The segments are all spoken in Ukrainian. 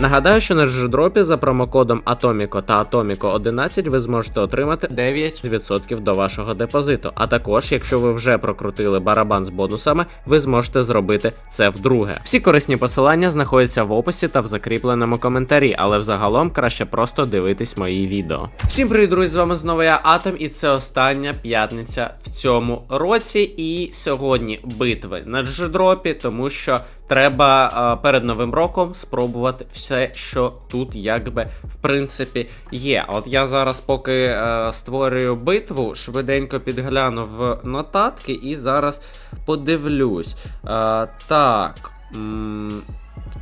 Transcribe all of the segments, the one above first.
Нагадаю, що на джедропі за промокодом Atomico та Atomico 11 ви зможете отримати 9% до вашого депозиту. А також, якщо ви вже прокрутили барабан з бонусами, ви зможете зробити це вдруге. Всі корисні посилання знаходяться в описі та в закріпленому коментарі, але взагалом краще просто дивитись мої відео. Всім привіт, друзі! З вами знову я Атом, і це остання п'ятниця в цьому році. І сьогодні битви на джедропі, тому що треба е, перед новим роком спробувати все, що тут якби в принципі є. От я зараз, поки е, створюю битву, швиденько підгляну в нотатки і зараз подивлюсь. Е, так.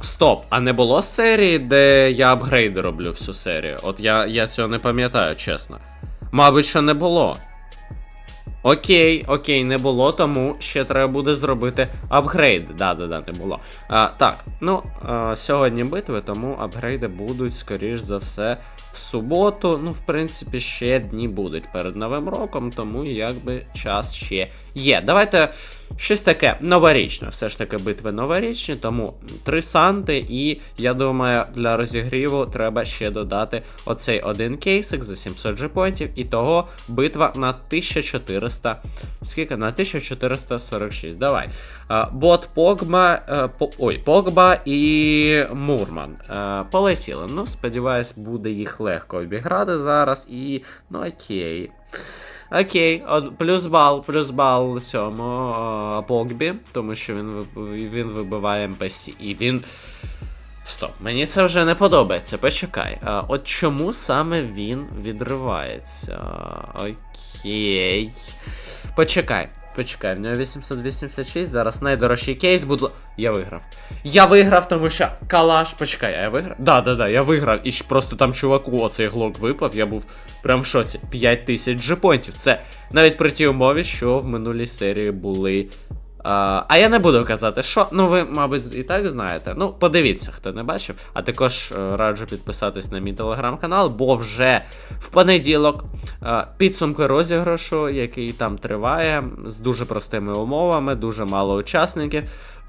Стоп, а не було серії, де я апгрейди роблю всю серію? От я, я цього не пам'ятаю, чесно. Мабуть, що не було. Окей, окей, не було, тому ще треба буде зробити апгрейд. Да-да-да, не було. А, так, ну, а, сьогодні битви, тому апгрейди будуть, скоріш за все, в суботу. Ну, в принципі, ще дні будуть перед Новим роком, тому якби час ще є. Давайте щось таке новорічне. Все ж таки битви новорічні, тому три санти, і я думаю, для розігріву треба ще додати оцей один кейсик за 700 джепоінтів, і того битва на 1400. Скільки? На 1446. Давай. Бот Погба. е, ой, Погба і Мурман. Е, Полетіли. Ну, сподіваюсь, буде їх легко обіграти зараз. І. Ну окей. Окей, от, плюс бал, плюс бал цьому о, Погбі, тому що він, він вибиває МПС. І він. Стоп, мені це вже не подобається. Почекай. А, от чому саме він відривається? Окей. Почекай. Почекай, в нього 886, зараз найдорожчий кейс, будь Я виграв. Я виграв, тому що калаш. Почекай, а я виграв? Да, да, да, я виграв. І просто там чуваку оцей глок випав, я був прям в шоці. 5000 джепонтів. Це навіть при тій умові, що в минулій серії були. А, я не буду казати, що. Ну, ви, мабуть, і так знаєте. Ну, подивіться, хто не бачив. А також е, раджу підписатись на мій телеграм-канал, бо вже в понеділок е, підсумки розіграшу, який там триває, з дуже простими умовами, дуже мало учасників.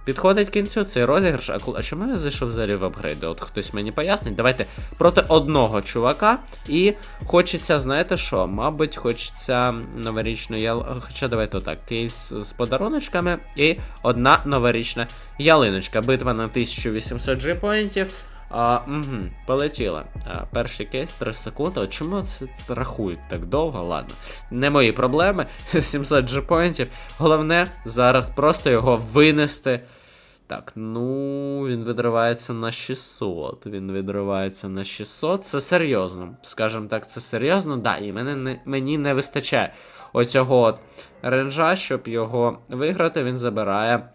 Підходить кінцю цей розіграш. А, коли- а чому я зайшов взагалі в апгрейди? От хтось мені пояснить. Давайте проти одного чувака. І хочеться, знаєте що? Мабуть, хочеться новорічну ял... Хоча давайте отак, кейс з подаруночками і одна новорічна ялиночка. Битва на 1800 джипоінтів. А, угу, полетіла. А, перший кейс 3 секунди. От чому це рахують так довго? Ладно. Не мої проблеми. 700 джипоінтів. Головне зараз просто його винести. Так, ну він відривається на 600. Він відривається на 600. Це серйозно. Скажем так, це серйозно. Да, і мене не, мені не вистачає оцього от ренжа, щоб його виграти. Він забирає.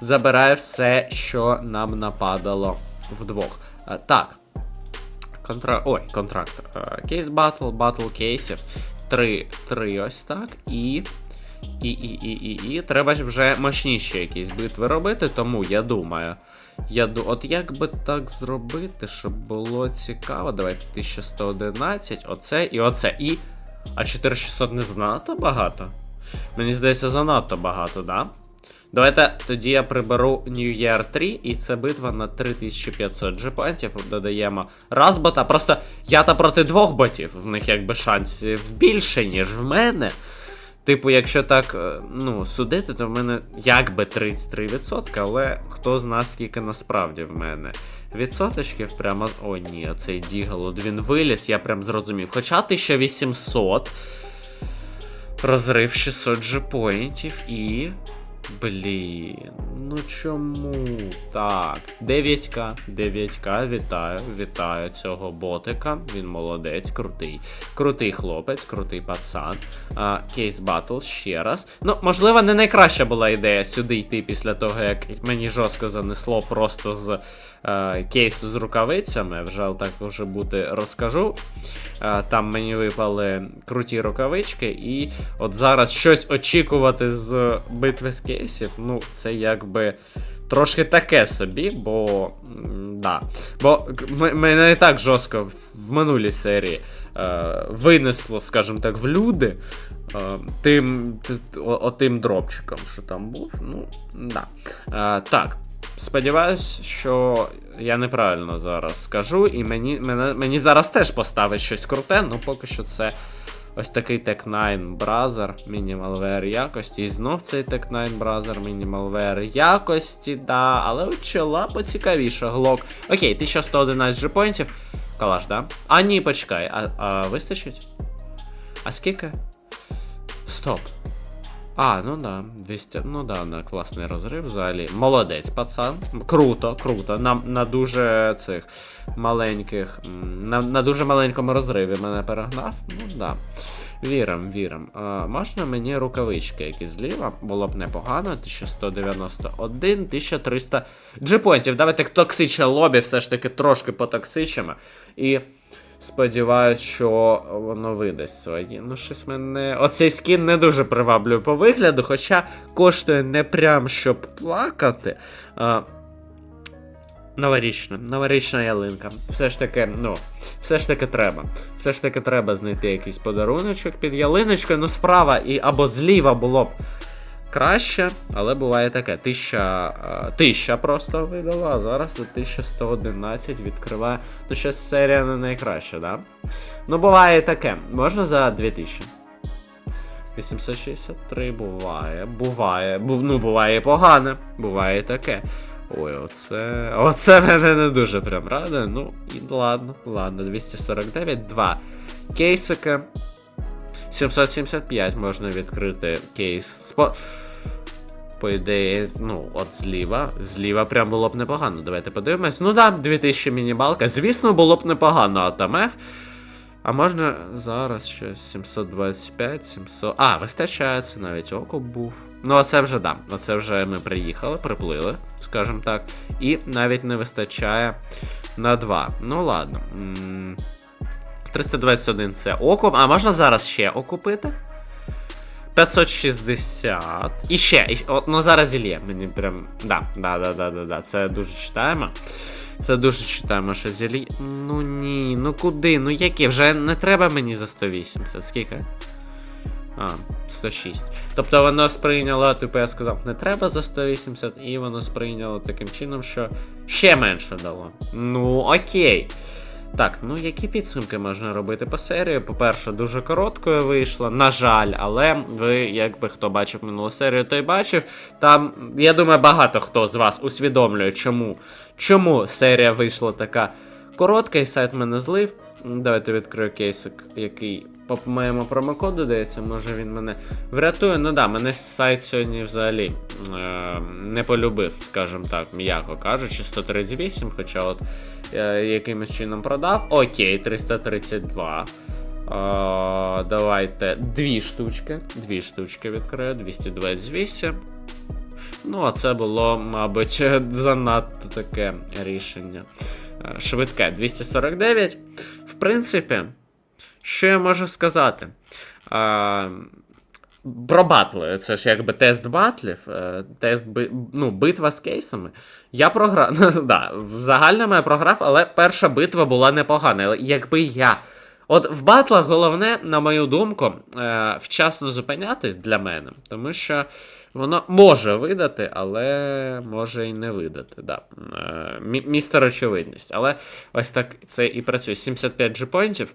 Забирає все, що нам нападало вдвох. А, так. Контра... Ой, контракт. Е, Кейс батл, батл кейсів. Три, три ось так. І. І, і, і, і, і. Треба ж вже мощніші якісь битви робити, тому я думаю. Я ду... От як би так зробити, щоб було цікаво. Давайте 1111, оце і оце. І. А 4600 не занадто багато? Мені здається, занадто багато, да? Давайте тоді я приберу New Year 3, і це битва на 3500 джепантів. Додаємо раз бота. Просто я та проти двох ботів. В них якби шансів більше, ніж в мене. Типу, якщо так е, ну, судити, то в мене якби 33%, але хто зна, скільки насправді в мене. Відсоточків прямо. О, ні, оцей Дігл, от він виліз, я прям зрозумів. Хоча 1800. Розрив 600 джепоінтів і. Блін, ну чому так? 9к, 9к, вітаю, вітаю цього ботика. Він молодець, крутий. Крутий хлопець, крутий пацан. Кейс батл ще раз. Ну, можливо, не найкраща була ідея сюди йти після того, як мені жорстко занесло просто з е, кейсу з рукавицями. Вже так вже бути розкажу. Е, там мені випали круті рукавички, і от зараз щось очікувати з битви з кейсів, ну, це якби. Трошки таке собі, бо. да. Бо мене і так жорстко в минулій серії е, винесло, скажімо так, в люди. Е, тим, т- о- отим дропчиком, що там був. Ну, да. Е, так. Сподіваюсь, що я неправильно зараз скажу, і мені, мене, мені зараз теж поставить щось круте, ну поки що це ось такий Tech9 Brother Minimalware якості. І знов цей Tech9 Brother Minimalware якості, да, але у чола поцікавіше. Глок. Окей, 1111 джепоінтів. Калаш, да? А ні, почекай, а, а вистачить? А скільки? Стоп. А, ну да, 200, ну да, на класний розрив взагалі. Молодець, пацан. Круто, круто. На, на дуже цих маленьких. На, на дуже маленькому розриві мене перегнав. Ну да. Вірим, вірим. А, можна мені рукавички якісь зліва? Було б непогано. 1191, 1300 джипонтів. Давайте токсичне лобі все ж таки трошки потоксичимо. І сподіваюсь, що воно видасть свої. Ну, щось мене. Оцей скін не дуже приваблює по вигляду, хоча коштує не прям щоб плакати. А, Новорічна, новорічна ялинка. Все ж таки, ну, все ж таки треба. Все ж таки треба знайти якийсь подаруночок під ялиночкою. Ну, справа і або зліва було б краще, але буває таке. Тисяча, е, тисяча просто видала, а зараз за 1111 відкриває. Ну, щось серія не найкраща, да? Ну, буває таке. Можна за 2000. 863 буває, буває. Ну, буває погане, буває таке. Ой, оце. Оце мене не дуже прям радує. Ну, і ладно, ладно, 249, 2 кейсики. 775 можна відкрити кейс. Спо... По ідеї, ну, от зліва. Зліва прям було б непогано. Давайте подивимось. Ну да, 2000 мінімалка. Звісно, було б непогано, а там F. А можна зараз ще 725, 700. А, вистачає, це навіть окуп був. Ну, оце вже да. Оце вже ми приїхали, приплили, скажімо так. І навіть не вистачає на 2. Ну ладно. 321 це окуп. А можна зараз ще окупити? 560. І ще. І, от, ну зараз зільє. Мені прям. Да, да, да, да, да, да. Це дуже читаємо. Це дуже читаємо, що зілі. Ну ні, ну куди? Ну які? Вже не треба мені за 180. Скільки? А, 106. Тобто воно сприйняло, типу я сказав, не треба за 180, і воно сприйняло таким чином, що ще менше дало. Ну, окей. Так, ну які підсумки можна робити по серії? По-перше, дуже короткою вийшла, на жаль, але ви, якби хто бачив минулу серію, той бачив. Там, я думаю, багато хто з вас усвідомлює, чому, чому серія вийшла така коротка, і сайт мене злив. Давайте відкрию кейсик, який по моєму промокоду дається, може він мене врятує. Ну да, мене сайт сьогодні взагалі е, не полюбив, скажімо так, м'яко кажучи, 138, хоча от е, якимось чином продав. Окей, 332. Е, давайте дві штучки. Дві штучки відкрию, 228. Ну, а це було, мабуть, занадто таке рішення. Швидке 249. В принципі, що я можу сказати? Про батли, це ж якби тест батлів, е, тест ну, битва з кейсами. Я програв. Ну, да, в загальному я програв, але перша битва була непогана. Якби я. От в батлах головне, на мою думку, е, вчасно зупинятись для мене, тому що воно може видати, але може і не видати. Да. Е, містер очевидність. Але ось так це і працює. 75 джипоінтів.